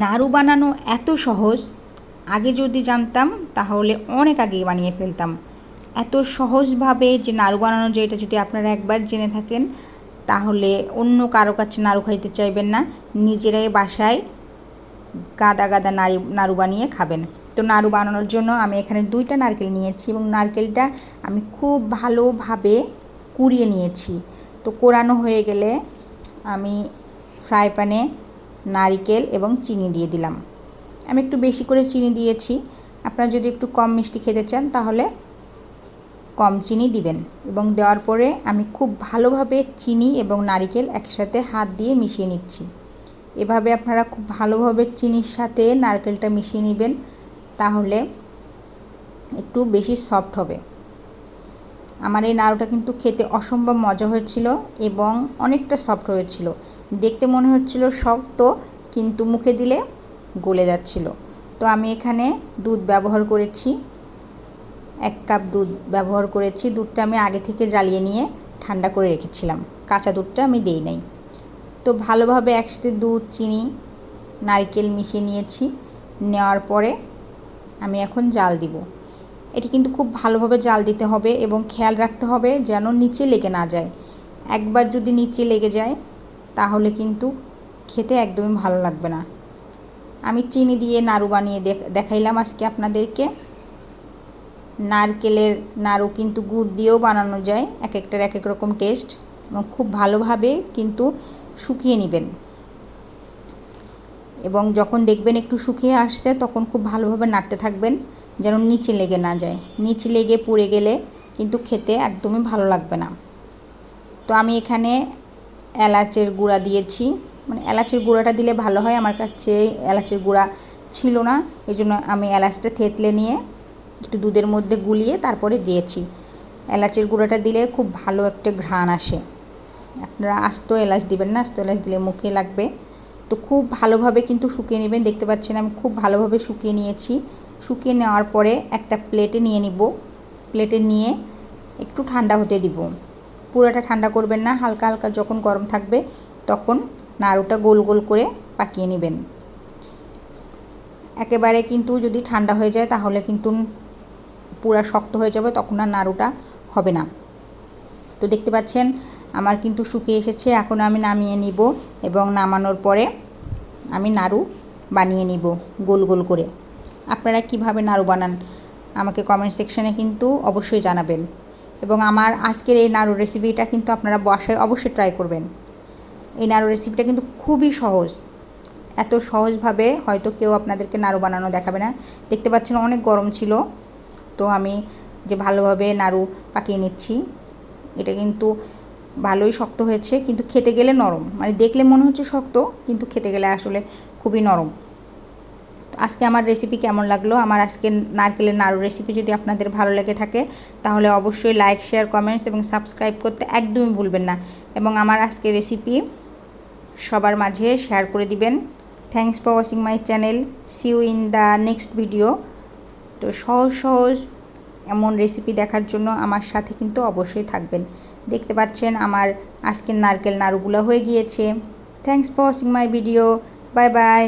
নাড়ু বানানো এত সহজ, আগে যদি জানতাম তাহলে অনেক আগে বানিয়ে ফেলতাম। এত সহজভাবে যে নাড়ু বানানো যায়, এটা যদি আপনারা একবার জেনে থাকেন, তাহলে অন্য কারও কাছে নাড়ু খাইতে চাইবেন না। নিজেরাই বাসায় গাদা গাদা নাড়ি, নাড়ু বানিয়ে খাবেন। তো নাড়ু বানানোর জন্য আমি এখানে দুইটা নারকেল নিয়েছি এবং নারকেলটা আমি খুব ভালোভাবে কুড়িয়ে নিয়েছি। তো কোরানো হয়ে গেলে আমি ফ্রাই প্যানে নারিকেল এবং চিনি দিয়ে দিলাম। আমি একটু বেশি করে চিনি দিয়েছি। আপনারা যদি একটু কম মিষ্টি খেতে চান, তাহলে কম চিনি দিবেন। এবং দেওয়ার পরে আমি খুব ভালোভাবে চিনি এবং নারিকেল একসাথে হাত দিয়ে মিশিয়ে নিচ্ছি। এভাবে আপনারা খুব ভালোভাবে চিনির সাথে নারকেলটা মিশিয়ে নেবেন, তাহলে একটু বেশি সফট হবে। আমার এই নাড়ুটা কিন্তু খেতে অসম্ভব মজা হয়েছিল এবং অনেকটা সফট হয়েছিল। দেখতে মনে হচ্ছিল শক্ত, কিন্তু মুখে দিলে গলে যাচ্ছিল। তো আমি এখানে দুধ ব্যবহার করেছি। এক কাপ দুধ ব্যবহার করেছি। দুধটা আমি আগে থেকে জ্বালিয়ে নিয়ে ঠান্ডা করে রেখেছিলাম। কাঁচা দুধটা আমি দেই নাই। তো ভালোভাবে একসাথে দুধ, চিনি, নারকেল মিশিয়ে নিয়েছি। নেওয়ার পরে আমি এখন জাল দিব। এটি কিন্তু খুব ভালোভাবে জাল দিতে হবে এবং খেয়াল রাখতে হবে যেন নিচে লেগে না যায়। একবার যদি নিচে লেগে যায়, তাহলে কিন্তু খেতে একদমই ভালো লাগবে না। আমি চিনি দিয়ে নাড়ু বানিয়ে দেখাইলাম আজকে আপনাদেরকে। নারকেলের নাড়ু কিন্তু গুড় দিয়েও বানানো যায় এক একটার এক এক রকম টেস্ট এবং খুব ভালোভাবে কিন্তু শুকিয়ে নেবেন। এবং যখন দেখবেন একটু শুকিয়ে আসছে, তখন খুব ভালোভাবে নাড়তে থাকবেন। যেন নিচে লেগে না যায়। নিচে লেগে পুড়ে গেলে কিন্তু খেতে একদমই ভালো লাগবে না। তো আমি এখানে এলাচের গুঁড়া দিয়েছি। মানে এলাচের গুঁড়াটা দিলে ভালো হয়। আমার কাছে এলাচের গুঁড়া ছিল না। এই জন্য আমি এলাচটা থেতলে নিয়ে একটু দুধের মধ্যে গুলিয়ে তারপরে দিয়েছি। এলাচের গুঁড়াটা দিলে খুব ভালো একটা ঘ্রাণ আসে। আপনারা আস্ত এলাচ দিবেন না? আস্ত এলাচ দিলে মুখে লাগবে। তো খুব ভালোভাবে কিন্তু শুকিয়ে নেবেন। দেখতে পাচ্ছেন আমি খুব ভালোভাবে শুকিয়ে নিয়েছি। শুকিয়ে নেওয়ার পরে একটা প্লেটে নিয়ে নিব। প্লেটে নিয়ে একটু ঠান্ডা হতে দিব। পুরোটা ঠান্ডা করবেন না, হালকা হালকা যখন গরম থাকবে তখন নাড়ুটা গোল গোল করে পাকিয়ে নেবেন। একেবারে কিন্তু যদি ঠান্ডা হয়ে যায় তাহলে কিন্তু পুরা শক্ত হয়ে যাবে, তখন আর নাড়ুটা হবে না। তো দেখতে পাচ্ছেন, আমার কিন্তু শুকিয়ে এসেছে, এখন আমি নামিয়ে নিব এবং নামানোর পরে আমি নাড়ু বানিয়ে নিব গোল গোল করে। আপনারা কীভাবে নাড়ু বানান, আমাকে কমেন্ট সেকশানে কিন্তু অবশ্যই জানাবেন। এবং আমার আজকের এই নাড়ু রেসিপিটা কিন্তু আপনারা বাসায় অবশ্যই ট্রাই করবেন। এই নাড়ু রেসিপিটা কিন্তু খুবই সহজ। এত সহজভাবে হয়তো কেউ আপনাদেরকে নাড়ু বানানো দেখাবে না। দেখতে পাচ্ছেন অনেক গরম ছিল। তো আমি যে ভালোভাবে নাড়ু পাকিয়ে নিচ্ছি, এটা কিন্তু ভালোই শক্ত হয়েছে, কিন্তু খেতে গেলে নরম। মানে দেখলে মনে হচ্ছে শক্ত, কিন্তু খেতে গেলে আসলে খুবই নরম। আজকে আমার রেসিপি কেমন লাগল? আমার আজকে নারকেলের নাড়ু রেসিপি যদি আপনাদের ভালো লেগে থাকে, তাহলে অবশ্যই লাইক শেয়ার কমেন্টস এবং সাবস্ক্রাইব করতে একদমই ভুলবেন না। এবং আমার আজকে রেসিপি সবার মাঝে শেয়ার করে দিবেন। Thanks for watching my channel see you in the next video তো সহজ সহজ এমন রেসিপি দেখার জন্য আমার সাথে কিন্তু অবশ্যই থাকবেন। দেখতে পাচ্ছেন আমার আজকের নারকেল নাড়ুগুলো হয়ে গিয়েছে। Thanks for watching my video bye bye